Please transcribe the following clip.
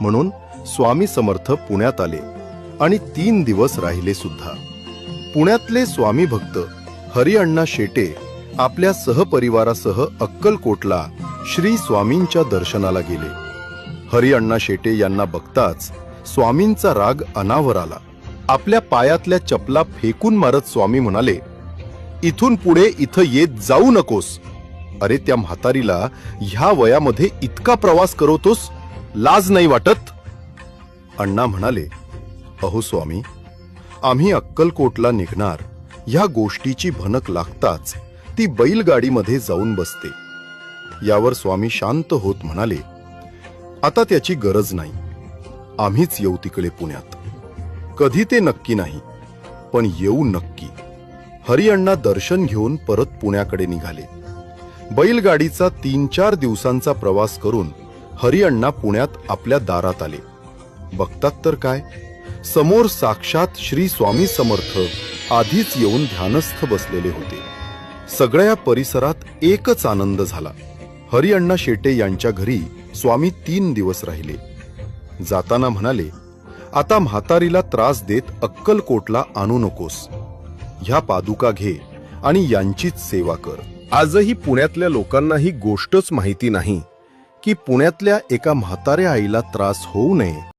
म्हणून स्वामी समर्थ पुण्यात आले आणि तीन दिवस राहिले सुद्धा. पुण्यातले स्वामी भक्त हरिअण्णा शेटे आपल्या सहपरिवारासह अक्कलकोटला श्री स्वामींच्या दर्शनाला गेले. हरिअण्णा शेटे यांना बघताच स्वामींचा राग अनावर आला. आपल्या पायातल्या चपला फेकून मारत स्वामी म्हणाले इथून पुढे इथं येत जाऊ नकोस. अरे त्या म्हातारीला ह्या वयामध्ये इतका प्रवास करवतोस लाज नाही वाटत? अण्णा म्हणाले अहो स्वामी आम्ही अक्कलकोटला निघणार. ह्या गोष्टीची भनक लागताच ती बैलगाडीमध्ये जाऊन बसते. यावर स्वामी शांत होत म्हणाले आता त्याची गरज नाही. आम्हीच येऊ तिकडे पुण्यात. कधी ते नक्की नाही पण येऊ नक्की. हरिअण्णा दर्शन घेऊन परत पुण्याकडे निघाले. बैलगाडीचा तीन चार दिवसांचा प्रवास करून हरिअण्णा पुण्यात आपल्या दारात आले. बघतात तर काय? समोर साक्षात श्री स्वामी समर्थ आधीच येऊन ध्यानस्थ बसलेले होते. सगळ्या परिसरात एकच आनंद झाला. हरिअण्णा शेटे यांच्या घरी स्वामी तीन दिवस राहिले. जाताना म्हणाले आता म्हातारीला त्रास देत अक्कलकोटला आणू नकोस. ह्या पादुका घे आणि यांचीच सेवा कर. आजही पुण्यातल्या लोकांना ही गोष्टच माहिती नाही. की पुण्यातल्या एका म्हाताऱ्या आईला त्रास होऊ नये.